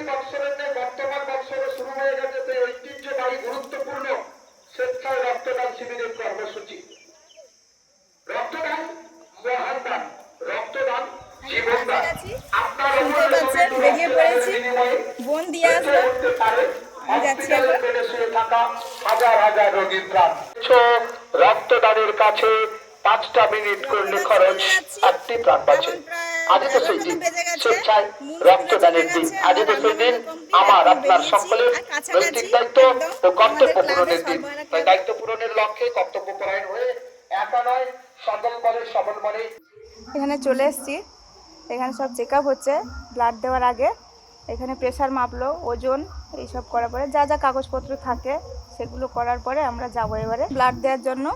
চলতি বৎসরের ন্যায় বর্তমান বৎসরে শুরু হয়ে গেছে সেই ঐতিহ্যবাহী গুরুত্বপূর্ণ স্বেচ্ছায় রক্তদান শিবিরের কর্মসূচি। রক্তদান মহান দান রক্তদান আপনার বেরিয়ে পড়েছি। বোন দিয়ে আসলো রক্তদানের কাছে পাঁচটা মিনিট করলে খরচ একটি প্রাণ বাঁচে। আজ তো সেই দিন। স্বেচ্ছায় রক্তদানের দিন। আজ তো সেই দিন আমার, আপনার সকলের নৈতিক দায়িত্ব ও কর্তব্য পূরণের দিন। তাই দায়িত্ব পূরণের লক্ষ্যে কর্তব্য পরায়ণ হয়ে একা নয় সকল বলে, সবল মনে এখানে চলে এসেছি। এখানে সব চেক হচ্ছে ব্লাড দেওয়ার আগে। এখানে প্রেশার মাপলো, ওজন, এইসব করার পরে যা যা কাগজপত্র থাকে সেগুলো করার পরে আমরা যাব এবারে ব্লাড দেওয়ার জন্য।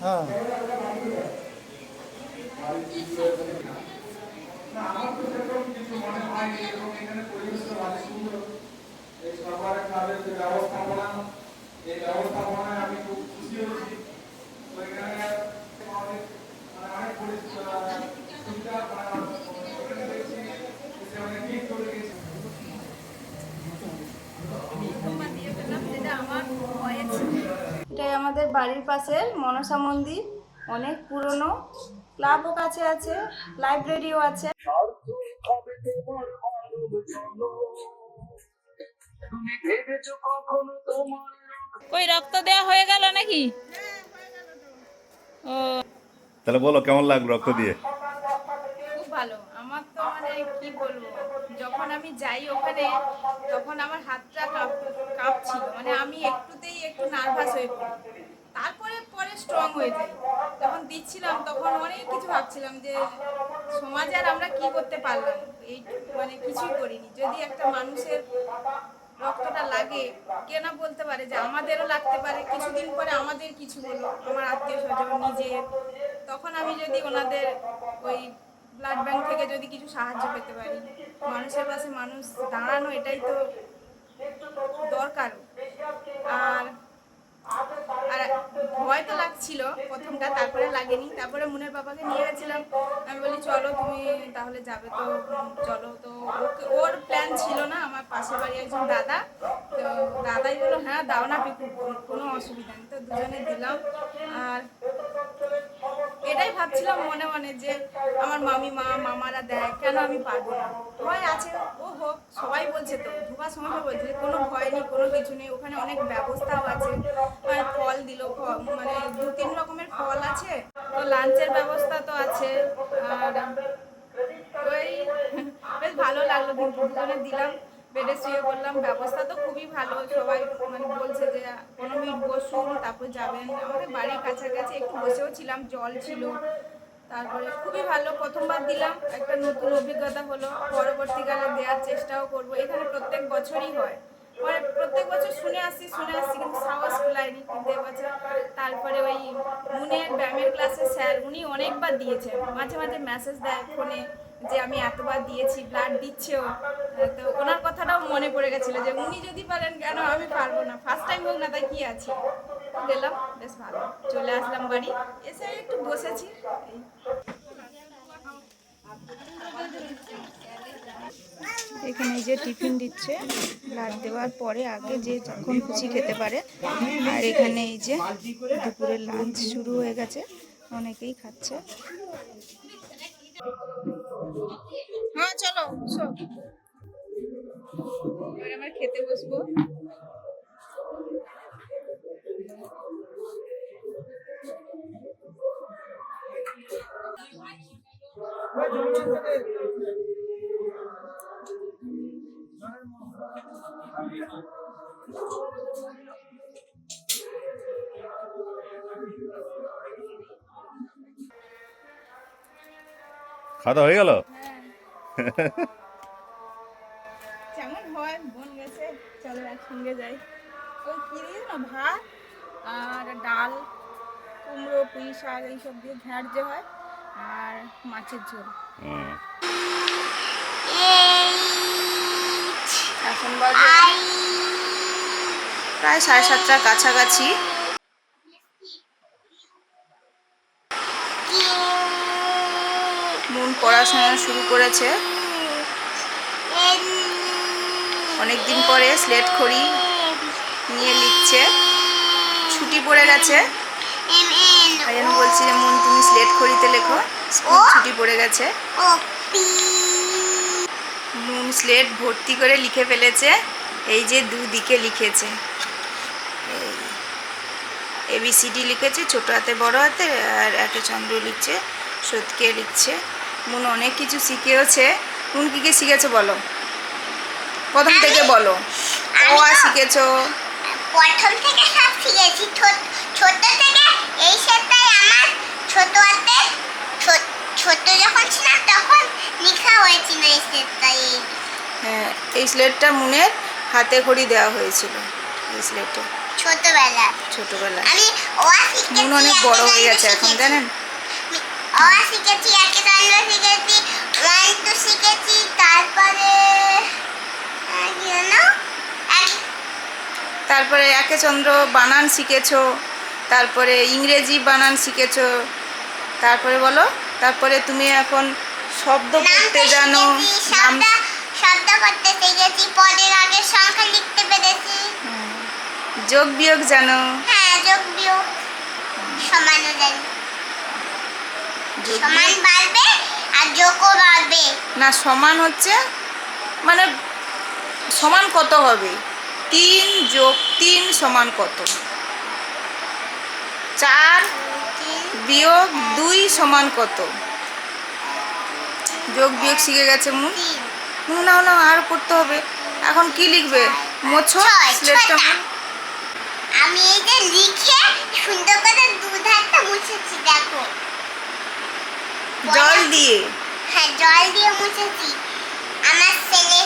হ্যাঁ। খুব খুশি হয়েছি। তো এখানে অনেক মানে সুবিধা মানে এখানে দেখছি। অনেক ঠিক করে গেছে এটাই আমাদের বাড়ির পাশের মনসা মন্দির অনেক পুরনো। ক্লাবও কাছে আছে লাইব্রেরিও আছে। ওই রক্ত দেওয়া হয়ে গেল নাকি? ও। তাহলে বলো কেমন লাগল রক্ত দিয়ে? খুব ভালো। আমার তো মানে কি বলব? যখন আমি যাই ওখানে, তখন আমার হাতটা কাঁপ, কাঁপছিল। মানে আমি একটুতেই একটু নার্ভাস হয়ে পড়ি। তারপরে, পরে স্ট্রং হয়ে যাই। যখন দিচ্ছিলাম, তখন অনেক কিছু ভাবছিলাম যে, সমাজে আর আমরা কি করতে পারলাম? এই মানে কিছুই করিনি। যদি একটা মানুষের রক্তটা লাগে কে না বলতে পারে যে আমাদেরও লাগতে পারে? কিছুদিন পরে আমাদের কিছু হলো, আমার আত্মীয় স্বজন নিজের। তখন আমি যদি ওনাদের ওই ব্লাড ব্যাংক থেকে যদি কিছু সাহায্য পেতে পারি। মানুষের পাশে মানুষ দাঁড়ানো এটাই তো দরকার। আর আর ভয় তো লাগছিল, প্রথমটা তারপরে লাগেনি। তারপরে মুনের বাবাকে নিয়ে গেছিলাম। আমি বলি, চলো তুমি তাহলে যাবে তো, চলো তো। ওর প্ল্যান ছিল না, আমার পাশের বাড়ি একজন দাদা। তো দাদাই বলল হ্যাঁ দাও না পিকু কোনো অসুবিধা নেই। তো দুজনে দিলাম। আর এটাই ভাবছিলাম মনে মনে যে আমার মামি, মা, মামারা দেয় কেন আমি পারব না? ভয় আছে, ও হোক, সবাই বলছে তো ধোবার সময় বলছে, কোনো ভয় নেই, কোনো কিছু নেই, ওখানে অনেক ব্যবস্থাও আছে মানে ফল দিল মানে দু তিন রকমের ফল আছে, তো লাঞ্চের ব্যবস্থা তো আছে, আর ওই, বেশ ভালো লাগল, দুজনে দিলাম বেডে শুয়ে বললাম ব্যবস্থা তো খুবই ভালো। সবাই মানে বলছে যে কোনো মিনিট বসুন, তারপর যাবেন। আমাদের বাড়ির কাছাকাছি একটু বসেও ছিলাম, জল ছিল। তারপরে খুবই ভালো। প্রথমবার দিলাম। একটা নতুন অভিজ্ঞতা হলো। পরবর্তীকালে দেওয়ার চেষ্টাও করব। এখানে প্রত্যেক বছরই হয়। পরে প্রত্যেক বছর শুনে আসছি শুনে আসছি, কিন্তু সাহস কুলায়নি কিন্তু এবছর তারপরে ওই মুনের ব্যায়ামের ক্লাসে স্যার, উনি অনেকবার দিয়েছেন। মাঝে মাঝে মেসেজ দেয়, ফোনে। যে আমি এতবার দিয়েছি ব্লাড দিচ্ছেও তো ওনার কথাটাও মনে পড়ে গেছিল যে উনি যদি পারেন, কেন আমি পারব না? ফার্স্ট টাইম হোক না, তাই কি আছে? গেলাম, বেশ ভালো। চলে আসলাম বাড়ি, এসে একটু বসেছি। এখানে যে টিফিন দিচ্ছে ব্লাড দেওয়ার পরে আগে যে যখন খুশি খেতে পারে, আর এখানে এই যে দুপুরের লাঞ্চ শুরু হয়ে গেছে, অনেকেই খাচ্ছে। হ্যাঁ চলো এবার আমরা খেতে বসবো। খাওয়া হয়ে গেল? কেমন হয় বোন গেছে চলো একসঙ্গে যাই। ওই কি দিয়ে না ভাত আর ডাল কুমড়ো পুঁই শাক এইসব দিয়ে ঘ্যাঁট যে হয় আর মাছের ঝোল। হুম। এখন বাজে প্রায় সাড়ে সাতটার কাছাকাছি মন পড়াশোনা শুরু করেছে। অনেকদিন পরে স্লেট খড়ি নিয়ে লিখছে। ছুটি পড়ে গেছে। জন্য বলছি যে, মন, তুমি স্লেট খড়িতে লেখো। স্কুল ছুটি পড়ে গেছে। নুন স্লেট ভর্তি করে লিখে ফেলেছে। এই যে দুদিকে লিখেছে। এবিসিডি লিখেছে, ছোট হাতে, বড় হাতে, আর একটা চন্দ্র লিখছে, সত্যকে লিখছে। মুন অনেক কিছু শিখেওছে মুন কি কি শিখেছো বলো। প্রথম থেকে বলো। ও আর শিখেছো? প্রথম থেকে সব শিখেছি। ছোট- থেকে এই সেটাই আমার ছোট হাতে ছোট যখন ছিলাম তখন লেখা হয়েছিল এই সেটটাই হ্যাঁ এই স্লেটটা মুনের হাতে খড়ি দেওয়া হয়েছিল এই স্লেটে ছোটবেলা। ছোটবেলায় আমি ও শিখেছি মুন অনেক বড় হয়ে গেছে এখন জানেন? ও শিখেছি একে চন্দ্র শিখেছি ওয়ান টু শিখেছি তারপরে তারপরে একে চন্দ্র বানান শিখেছো তারপরে ইংরেজি বানান শিখেছো তারপরে বলো তারপরে তুমি এখন শব্দ পড়তে জানো শব্দ করতে শিখেছি পদের আগে সংখ্যা লিখতে পেরেছি। যোগ বিয়োগ জানো। হ্যাঁ যোগ বিয়োগ সমানও জানি সমান বাড়বে আর যোগও বাড়বে। না সমান হচ্ছে মানে সমান কত হবে? তিন যোগ তিন সমান কত? চার বিয়োগ দুই সমান কত? যোগ বিয়োগ শিখে গেছে হুম, না না আর করতে হবে। এখন কি লিখবে? মোছো স্লেটটা আমি এই যে লিখে সুন্দর করে দুধ হাতটা মুছেছি দেখো। জল দিয়ে। হ্যাঁ জল দিয়ে মুছেছি। আমার ছেলে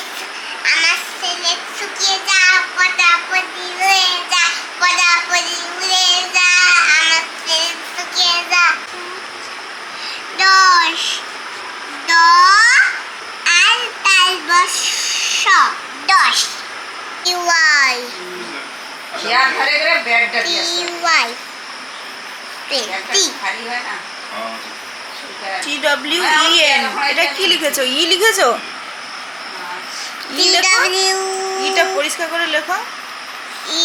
আমার ছেলে শুকিয়ে যা পটাপটি উড়ে যা পটাপটি উড়ে যা আমার ছেলে শুকিয়ে যা। দশ দ আর তার বস দশ। ইউআই ধারে করে ব্যাগটা দিয়ে আসতে হবে। ইউআই ব্যাগটা টি খালি হয় না? টি ডব্লিউ ই এন এটা কি লিখেছো? ই লিখেছো? ডাব্লিউ ইটা পরিষ্কার করে লেখো। ই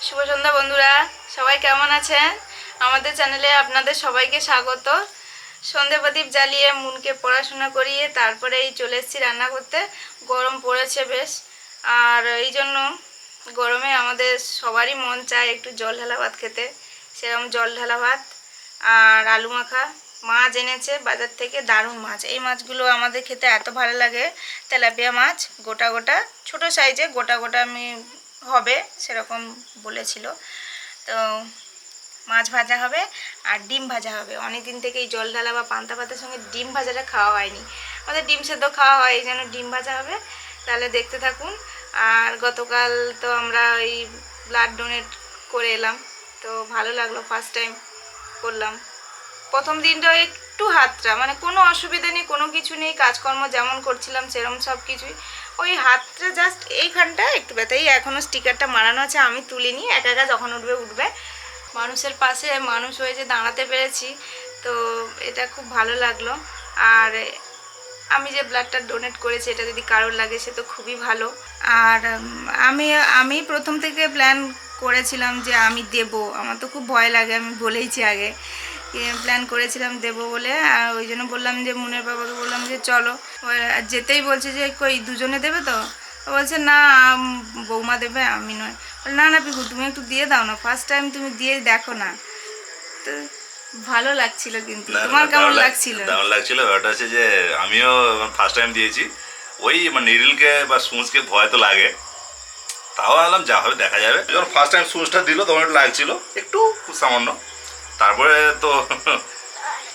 শুভ সন্ধ্যা বন্ধুরা। সবাই কেমন আছেন? আমাদের চ্যানেলে আপনাদের সবাইকে স্বাগত। সন্ধে প্রদীপ জ্বালিয়ে মুনকে পড়াশোনা করিয়ে তারপরে এই চলে এসেছি রান্না করতে। গরম পড়েছে বেশ। আর এই জন্য গরমে আমাদের সবারই মন চায় একটু জল ঢালা ভাত খেতে। সেরকম জল ঢালা ভাত আর আলু মাখা। মাছ এনেছে, বাজার থেকে দারুণ মাছ। এই মাছগুলো আমাদের খেতে এত ভালো লাগে, তেলাপিয়া মাছ, গোটা গোটা, ছোট সাইজে গোটা গোটা আমি, হবে, সেরকম বলেছিল। তো মাছ ভাজা হবে আর ডিম ভাজা হবে। অনেক দিন থেকে এই জল ঢালা বা পান্তা ভাতের সঙ্গে ডিম ভাজাটা খাওয়া হয়নি। আমাদের ডিম সেদ্ধ খাওয়া হয়, এই জন্য ডিম ভাজা হবে। তাহলে দেখতে থাকুন। আর গতকাল তো আমরা ওই ব্লাড ডোনেট করে এলাম। তো ভালো লাগল ফার্স্ট টাইম করলাম। প্রথম দিনটা একটু হাতটা মানে কোনো অসুবিধা নেই, কোনো কিছু নেই, কাজকর্ম যেমন করছিলাম সেরকম সব কিছুই। ওই হাতটা জাস্ট এইখানটা একটু ব্যথা এই এখনও স্টিকারটা মারানো আছে, আমি তুলিনি, একা একা যখন উঠবে উঠবে। মানুষের পাশে মানুষ হয়ে যে দাঁড়াতে পেরেছি, তো এটা খুব ভালো লাগল। আর আমি যে ব্লাডটা ডোনেট করেছি, এটা যদি কারোর লাগে সে তো খুবই ভালো। আর আমি আমি প্রথম থেকে প্ল্যান করেছিলাম যে আমি দেব। আমার তো খুব ভয় লাগে, আমি বলেইছি আগে। প্ল্যান করেছিলাম দেব বলে, আর ওই জন্য বললাম যে মুনের বাবাকে বললাম যে চলো। যেতেই বলছে যে কই, দুজনে দেবে তো? বলছে না বৌমা দেবে আমি নয়। না না পিকু তুমি একটু দিয়ে দাও না ফার্স্ট টাইম তুমি দিয়ে দেখো না। তো ভালো লাগছিল কিন্তু। তোমার কেমন লাগছিল? দারুণ লাগছিল। ব্যাপারটা হচ্ছে যে আমিও ফার্স্ট টাইম দিয়েছি। ওই মানে নিডিলকে বা সুঁচকে ভয় তো লাগে। তাও আনলাম যা হবে দেখা যাবে। যখন ফার্স্ট টাইম সুঁচটা দিল তখন একটু লাগছিল একটু খুব সামান্য। তারপরে তো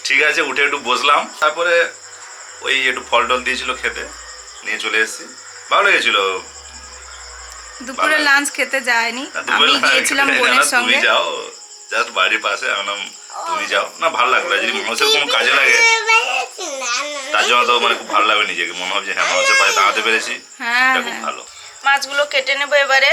ঠিক আছে উঠে একটু বসলাম। তারপরে ওই একটু ফল টল দিয়েছিল খেতে নিয়ে চলে এসেছি। ভালো লেগেছিল। দুপুরে লাঞ্চ খেতে যায়নি। আমি গিয়েছিলাম বোনের সঙ্গে। তুমি যাও জাস্ট বাড়ির পাশে আমি তুমি যাও। না ভালো লাগল যদি মানুষের কোনো কাজে লাগে তার জন্য তো মানে খুব ভালো লাগে নিজেকে। মনে হবে যে হ্যাঁ মানুষের পাশে দাঁড়াতে পেরেছি। হ্যাঁ খুব হ্যাঁ। ভালো। মাছগুলো কেটে নেব এবারে।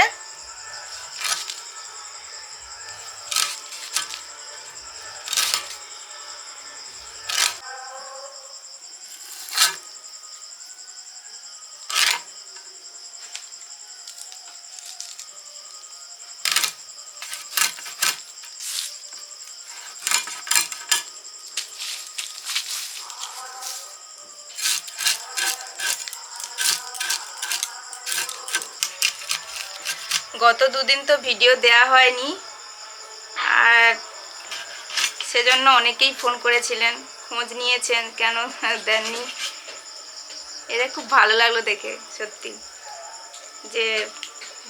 গত দুদিন তো ভিডিও দেয়া হয়নি। আর সেজন্য অনেকেই ফোন করেছিলেন, খোঁজ নিয়েছেন, কেন দেননি। এটা খুব ভালো লাগল দেখে, সত্যি। যে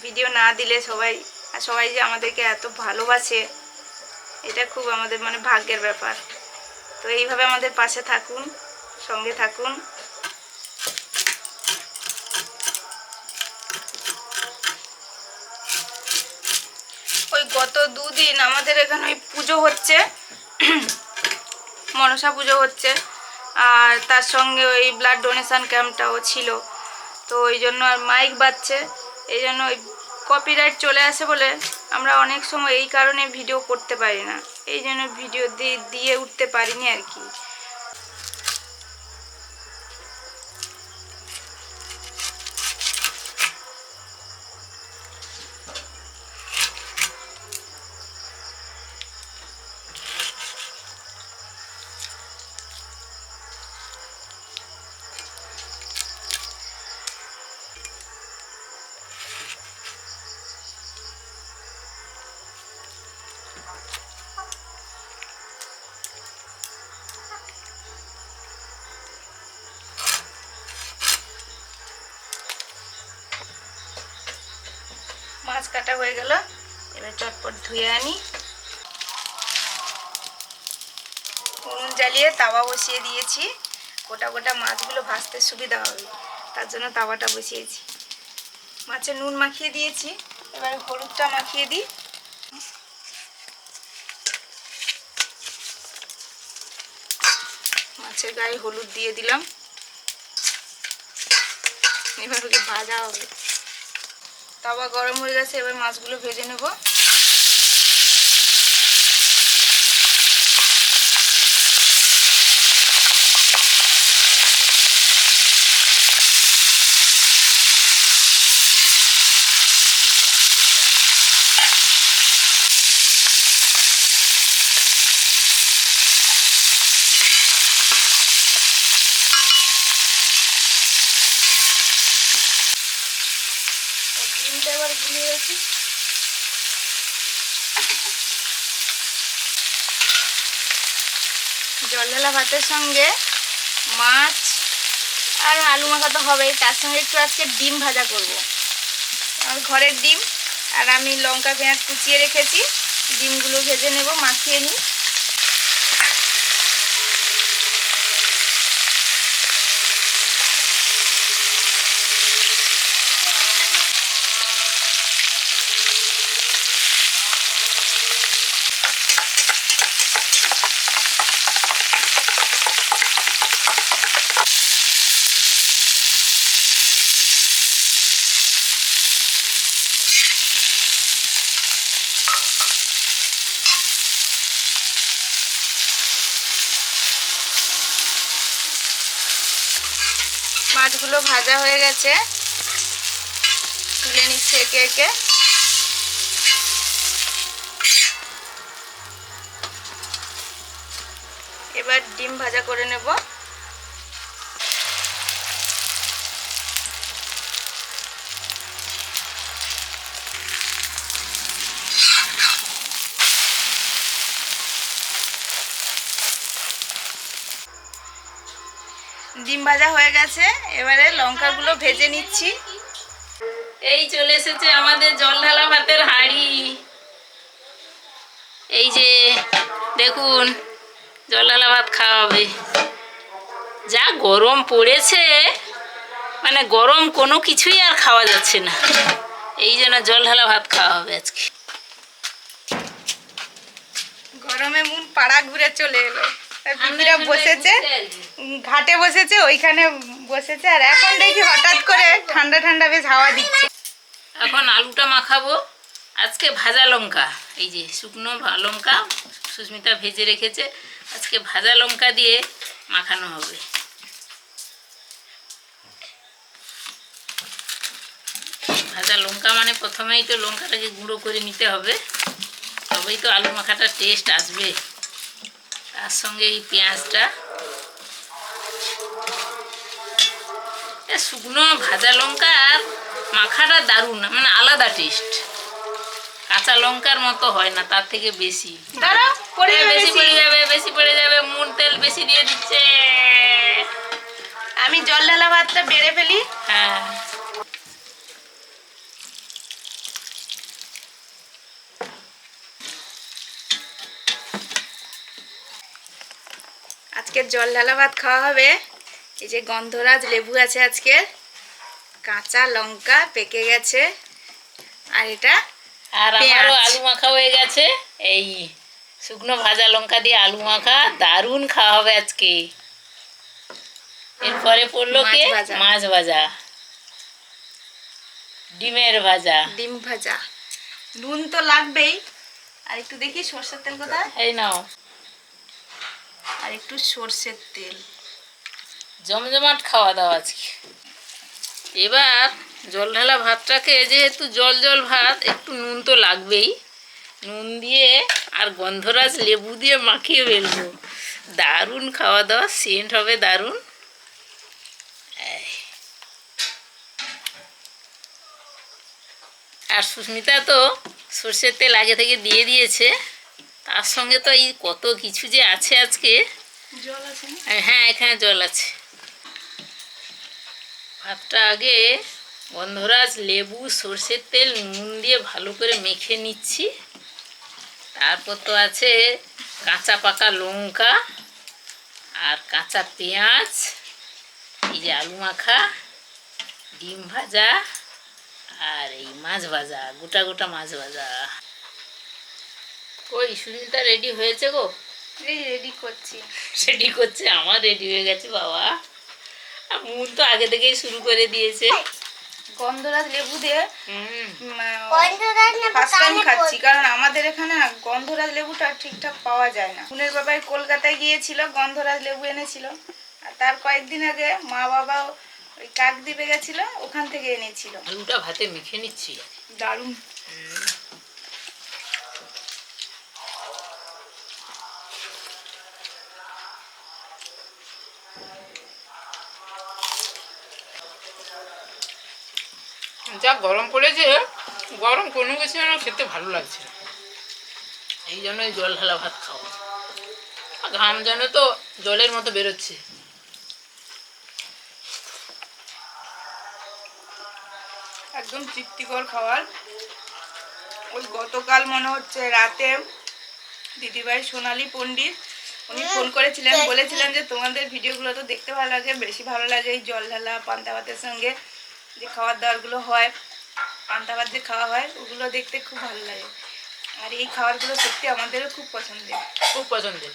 ভিডিও না দিলে সবাই আর সবাই যে আমাদেরকে এত ভালোবাসে, এটা খুব আমাদের মানে ভাগ্যের ব্যাপার। তো এইভাবে আমাদের পাশে থাকুন, সঙ্গে থাকুন। ওই গত দুদিন আমাদের এখানে ওই পুজো হচ্ছে। মনসা পুজো হচ্ছে। আর তার সঙ্গে ওই ব্লাড ডোনেশন ক্যাম্পটাও ছিল। তো ওই জন্য আর মাইক বাজছে। এই জন্য ওই কপিরাইট চলে আসে বলে আমরা অনেক সময় এই কারণে ভিডিও করতে পারি না। এই জন্য ভিডিও দিয়ে দিয়ে উঠতে পারিনি আর কি। কাটা হয়ে গেল। এবার চটপট ধুয়ে আনি। উনুন জ্বালিয়ে তাওয়া বসিয়ে দিয়েছি। গোটা গোটা মাছগুলো ভাজতে সুবিধা হবে। তার জন্য তাওয়াটা বসিয়েছি। মাছে নুন মাখিয়ে দিয়েছি। এবার হলুদটা মাখিয়ে দিই। মাছের গায়ে হলুদ দিয়ে দিলাম। এবার ওকে ভাজা হবে। তাওয়া গরম হয়ে গেছে এবার মাছগুলো ভেজে নেব আর ডিমটা এবার গুলিয়ে রাখি ঢালা ভাতের সঙ্গে, মাছ আর আলু মাখা তো হবেই। তার সঙ্গে একটু আজকে ডিম ভাজা করব। আমার ঘরের ডিম, আর আমি লঙ্কা পেঁয়াজ কুচিয়ে রেখেছি। ডিমগুলো ভেজে নেব, মাখিয়ে নিই। মাছগুলো ভাজা হয়ে গেছে। তুলে নিচ্ছে একে একে। এবার ডিম ভাজা করে নেব। ডিম ভাজা হয়ে গেছে। এবারে লঙ্কাগুলো ভেজে নিচ্ছি। এই চলে এসেছে আমাদের জল ঢালা ভাতের হাঁড়ি। এই যে দেখুন জল ঢালা ভাত খাওয়া হবে। যা গরম পড়েছে মানে গরম কোনো কিছুই আর খাওয়া যাচ্ছে না। এই জন্য জল ঢালা ভাত খাওয়া হবে আজকে। গরমে মন পাড়া ঘুরে চলে এলো। বসেছে। ঘাটে বসেছে ওইখানে বসেছে। আর এখন দেখি হঠাৎ করে ঠান্ডা ঠান্ডা বেশ হাওয়া দিচ্ছে। এখন আলুটা মাখাবো। আজকে ভাজা লঙ্কা এই যে শুকনো লঙ্কা সুস্মিতা ভেজে রেখেছে। আজকে ভাজা লঙ্কা দিয়ে মাখানো হবে। ভাজা লঙ্কা মানে প্রথমেই তো লঙ্কাটাকে গুঁড়ো করে নিতে হবে। তবেই তো আলু মাখাটা টেস্ট আসবে। তার সঙ্গে এই পেঁয়াজটা। এ শুকনো ভাজা লঙ্কা আর মাখাটা দারুণ মানে আলাদা টেস্ট কাঁচা লঙ্কার মতো হয় না তার থেকে বেশি। দাঁড়াও পড়ে যাবে বেশি বেশি। পড়ে যাবে বেশি পড়ে যাবে মুন তেল বেশি দিয়ে দিচ্ছে। আমি জল ঢালা ভাতটা বেড়ে ফেলি। হ্যাঁ। আজকের জল ঢালা ভাত খাওয়া হবে। এই যে গন্ধরাজ লেবু আছে আজকে। কাঁচা লঙ্কা পেকে গেছে। আর এটা আর আমারও আলু মাখা হয়ে গেছে। এই শুকনো ভাজা লঙ্কা দিয়ে আলু মাখা। দারুণ খাওয়া হবে আজকে। এরপরে পড়ল কে? মাছ ভাজা। ডিমের ভাজা। ডিম ভাজা। নুন তো লাগবেই। আর একটু দেখি সর্ষের তেল কোথায়? এই নাও। আর একটু সর্ষের তেল। জমজমাট খাওয়া দাওয়া আজকে। এবার জল ঢালা ভাতটাকে যেহেতু জল জল ভাত, একটু নুন তো লাগবেই। নুন দিয়ে আর গন্ধরাজ লেবু দিয়ে মাখিয়ে ফেলব। দারুণ খাওয়া দাওয়া, সেন্ট হবে দারুণ। আর সুস্মিতা তো সর্ষের তেল আগে থেকে দিয়ে দিয়েছে। তার সঙ্গে তো এই কত কিছু যে আছে আজকে। জল আছে হ্যাঁ এখানে জল আছে। ভাতটা আগে গন্ধরাজ লেবু সর্ষের তেল নুন দিয়ে ভালো করে মেখে নিচ্ছি। তারপর তো আছে কাঁচা পাকা লঙ্কা আর কাঁচা পেঁয়াজ এই যে আলু মাখা ডিম ভাজা আর এই মাছ ভাজা গোটা গোটা মাছ ভাজা। ওই সুনীলটা রেডি হয়েছে গো? এই রেডি করছি। রেডি করছে আমার রেডি হয়ে গেছে বাবা। আর মুন তো আগে থেকেই শুরু করে দিয়েছে। গন্ধরাজ লেবু দিয়ে হুম। ফার্স্ট টাইম খাচ্ছি কারণ আমাদের এখানে না গন্ধরাজ লেবুটা ঠিকঠাক পাওয়া যায় না। ফুনের বাবাই কলকাতায় গিয়েছিল গন্ধরাজ লেবু এনেছিল। আর তার কয়েকদিন আগে মা বাবা ওই কাকদ্বীপে গেছিল ওখান থেকে এনেছিল। আলুটা ভাতে মেখে নিচ্ছি। দারুণ। যা গরম পড়েছে গরম কোনো কিছু যেন খেতে ভালো লাগছে না। এই জন্যই জল ঢালা ভাত খাওয়া ঘাম যেন তো জলের মতো বেরোচ্ছে। একদম তৃপ্তিকর খাবার। ওই গতকাল মনে হচ্ছে রাতে দিদিভাই সোনালি পণ্ডিত উনি ফোন করেছিলেন বলেছিলেন যে তোমাদের ভিডিওগুলো তো দেখতে ভালো লাগে বেশি ভালো লাগে এই জল ঢালা পান্তা ভাতের সঙ্গে। যে খাবার দাবারগুলো হয়, পান্তা ভাত যে খাওয়া হয়, ওগুলো দেখতে খুব ভালো লাগে। আর এই খাবারগুলো সত্যি আমাদেরও খুব পছন্দের। খুব পছন্দের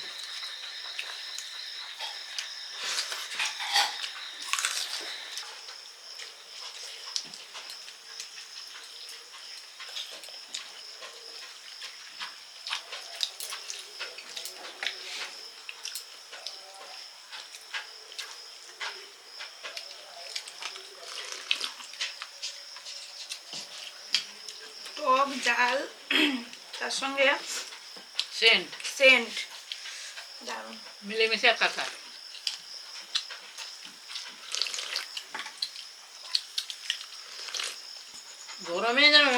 টক জাল তার সঙ্গে সেন্ট সেন্ট দারুণ মিলেমিশে একাকার গরমে যেন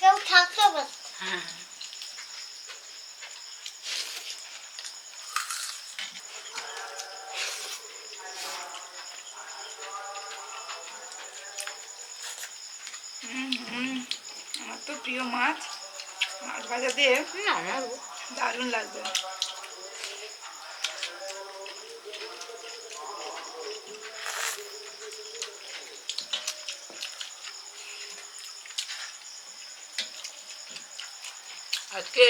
কেউ থাকতে পারে হ্যাঁ হুম, হুম। আমার তো প্রিয় মাছ মাছ ভাজা দিয়ে না আমার দারুণ লাগবে। আজকে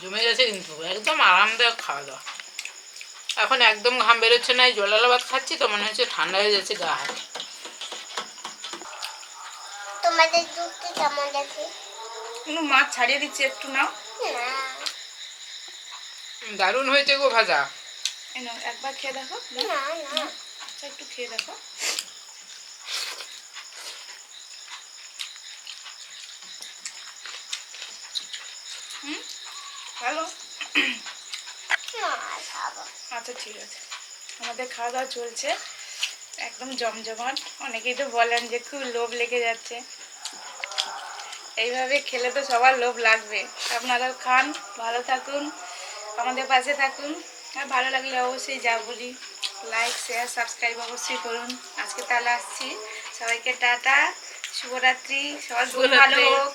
জমে গেছে কিন্তু একদম আরামদায়ক খাওয়া দাওয়া। এখন একদম ঘাম বেরোচ্ছে না এই জলালা ভাত খাচ্ছি তো মনে হচ্ছে ঠান্ডা হয়ে যাচ্ছে গা হাত। তোমাদের দুধটি কেমন দেখে কোনো মাছ ছাড়িয়ে দিচ্ছি একটু নাও। দারুণ হয়েছে গো ভাজা। একবার খেয়ে দেখো আচ্ছা, একটু খেয়ে দেখো। হুম? ভালো? আচ্ছা ঠিক আছে। আমাদের খাওয়া দাওয়া চলছে। একদম জমজমাট। অনেকেই তো বলেন যে খুব লোভ লেগে যাচ্ছে। এইভাবে খেলে তো সবার লোভ লাগবে। আপনারাও খান ভালো থাকুন আমাদের পাশে থাকুন। আর ভালো লাগলে অবশ্যই যা বলি লাইক শেয়ার সাবস্ক্রাইব অবশ্যই করুন। আজকে তাহলে আসছি। সবাইকে টাটা শুভরাত্রি সবার ভালো হোক